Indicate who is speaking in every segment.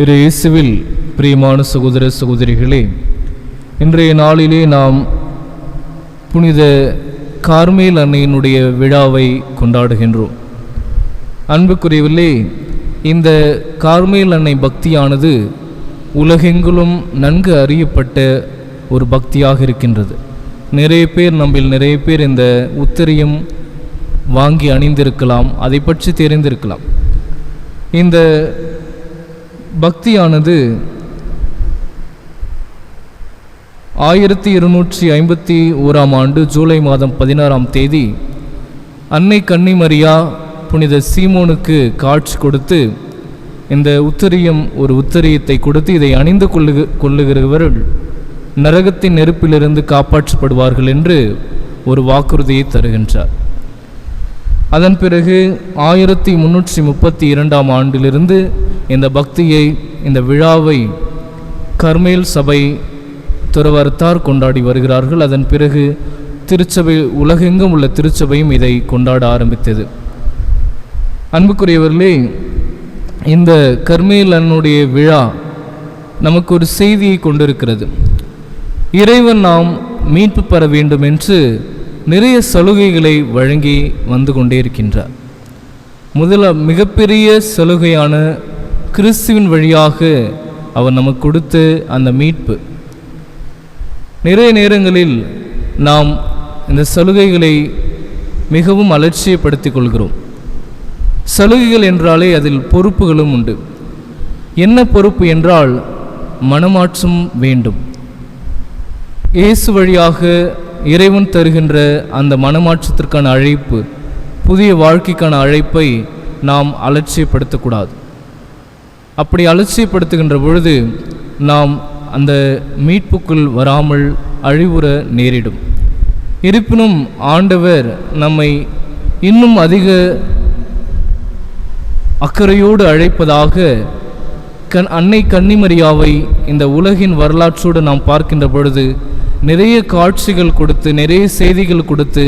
Speaker 1: இரு இயேசுவில் பிரியமான சகோதர சகோதரிகளே இன்றைய நாளிலே நாம் புனித கார்மேல் அன்னையினுடைய விழாவை கொண்டாடுகின்றோம். அன்புக்குரியவில்லை இந்த கார்மேல் அன்னை பக்தியானது உலகெங்கிலும் நன்கு அறியப்பட்ட ஒரு பக்தியாக இருக்கின்றது. நிறைய பேர் நம்மில் நிறைய பேர் இந்த உத்தரியம் வாங்கி அணிந்திருக்கலாம் அதை பற்றி தெரிந்திருக்கலாம். இந்த பக்தியானது ஆயிரத்தி இருநூற்றி ஐம்பத்தி ஓராம் ஆண்டு ஜூலை மாதம் பதினாறாம் தேதி அன்னை கன்னிமரியா புனித சீமோனுக்கு காட்சி கொடுத்து இந்த உத்தரியம் ஒரு உத்தரியத்தை கொடுத்து இதை அணிந்து கொள்ளுக கொள்ளுகிறவர்கள் நரகத்தின் நெருப்பிலிருந்து காப்பாற்றப்படுவார்கள் என்று ஒரு வாக்குறுதியை தருகின்றார். அதன் பிறகு ஆயிரத்தி முன்னூற்றி முப்பத்தி இரண்டாம் ஆண்டிலிருந்து இந்த பக்தியை இந்த விழாவை கர்மேல் சபை துறவரத்தார் கொண்டாடி வருகிறார்கள். அதன் பிறகு திருச்சபை உலகெங்கும் உள்ள திருச்சபையும் இதை கொண்டாட ஆரம்பித்தது. அன்புக்குரியவர்களே இந்த கர்மேலனுடைய விழா நமக்கு ஒரு செய்தியை கொண்டிருக்கிறது. இறைவன் நாம் மீட்பு பெற வேண்டும் என்று நிறைய சலுகைகளை வழங்கி வந்து கொண்டே இருக்கின்றார். முதல மிகப்பெரிய சலுகையான கிறிஸ்துவின் வழியாக அவர் நமக்கு கொடுத்த அந்த மீட்பு. நிறைய நேரங்களில் நாம் இந்த சலுகைகளை மிகவும் அலட்சியப்படுத்திக் கொள்கிறோம். சலுகைகள் என்றாலே அதில் பொறுப்புகளும் உண்டு. என்ன பொறுப்பு என்றால் மனமாற்றம் வேண்டும். இயேசு வழியாக இறைவன் தருகின்ற அந்த மனமாற்றத்திற்கான அழைப்பு புதிய வாழ்க்கைக்கான அழைப்பை நாம் அலட்சியப்படுத்தக்கூடாது. அப்படி அலட்சியப்படுத்துகின்ற பொழுது நாம் அந்த மீட்புக்குள் வராமல் அழிவுற நேரிடும். இருப்பினும் ஆண்டவர் நம்மை இன்னும் அதிக அக்கறையோடு அழைப்பதாக கண் அன்னை கன்னிமரியாவை இந்த உலகின் வரலாற்றோடு நாம் பார்க்கின்ற பொழுது நிறைய காட்சிகள் கொடுத்து நிறைய செய்திகள் கொடுத்து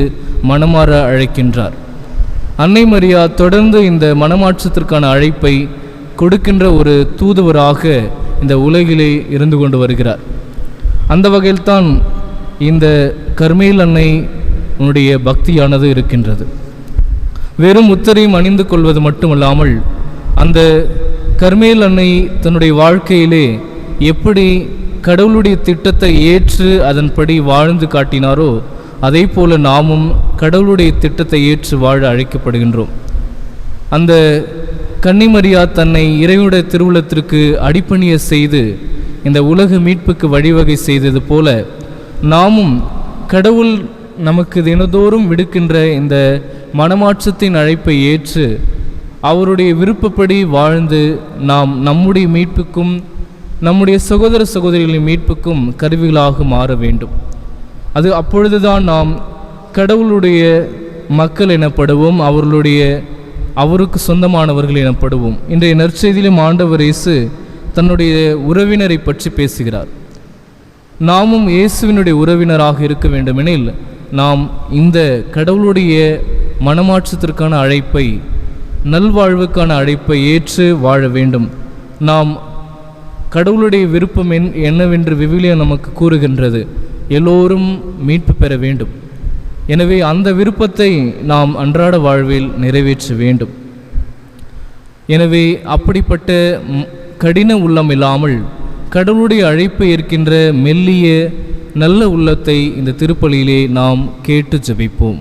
Speaker 1: மனமாற அழைக்கின்றார். அன்னை மரியா தொடர்ந்து இந்த மனமாற்றத்திற்கான அழைப்பை கொடுக்கின்ற ஒரு தூதுவராக இந்த உலகிலே இருந்து கொண்டு வருகிறார். அந்த வகையில்தான் இந்த கர்மேல் அன்னை உன்னுடைய பக்தியானது இருக்கின்றது. வெறும் உத்தரையும் அணிந்து கொள்வது மட்டுமல்லாமல் அந்த கர்மேல் அன்னை தன்னுடைய வாழ்க்கையிலே எப்படி கடவுளுடைய திட்டத்தை ஏற்று அதன்படி வாழ்ந்து காட்டினாரோ அதே போல நாமும் கடவுளுடைய திட்டத்தை ஏற்று வாழ அழைக்கப்படுகின்றோம். அந்த கன்னிமரியா தன்னை இறைவனுடைய திருவுளத்திற்கு அடிப்பணிய செய்து இந்த உலக மீட்புக்கு வழிவகை செய்தது போல நாமும் கடவுள் நமக்கு தினதோறும் விடுக்கின்ற இந்த மனமாற்றத்தின் அழைப்பை ஏற்று அவருடைய விருப்பப்படி வாழ்ந்து நாம் நம்முடைய மீட்புக்கும் நம்முடைய சகோதர சகோதரிகளின் மீட்புக்கும் கருவிகளாக மாற வேண்டும். அது அப்பொழுதுதான் நாம் கடவுளுடைய மக்கள் எனப்படுவோம் அவர்களுடைய அவருக்கு சொந்தமானவர்கள் எனப்படுவோம். இன்றைய நற்செய்தியிலும் ஆண்டவர் இயேசு தன்னுடைய உறவினரை பற்றி பேசுகிறார். நாமும் இயேசுவினுடைய உறவினராக இருக்க வேண்டுமெனில் நாம் இந்த கடவுளுடைய மனமாற்றத்திற்கான அழைப்பை நல்வாழ்வுக்கான அழைப்பை ஏற்று வாழ வேண்டும். நாம் கடவுளுடைய விருப்பம் என் என்னவென்று விவிலியம் நமக்கு கூறுகின்றது. எல்லோரும் மீட்பு பெற வேண்டும். எனவே அந்த விருப்பத்தை நாம் அன்றாட வாழ்வில் நிறைவேற்ற வேண்டும். எனவே அப்படிப்பட்ட கடின உள்ளம் இல்லாமல் கடவுளுடைய அழைப்பு ஏற்கின்ற மெல்லிய நல்ல உள்ளத்தை இந்த திருப்பலியிலே நாம் கேட்டு ஜெபிப்போம்.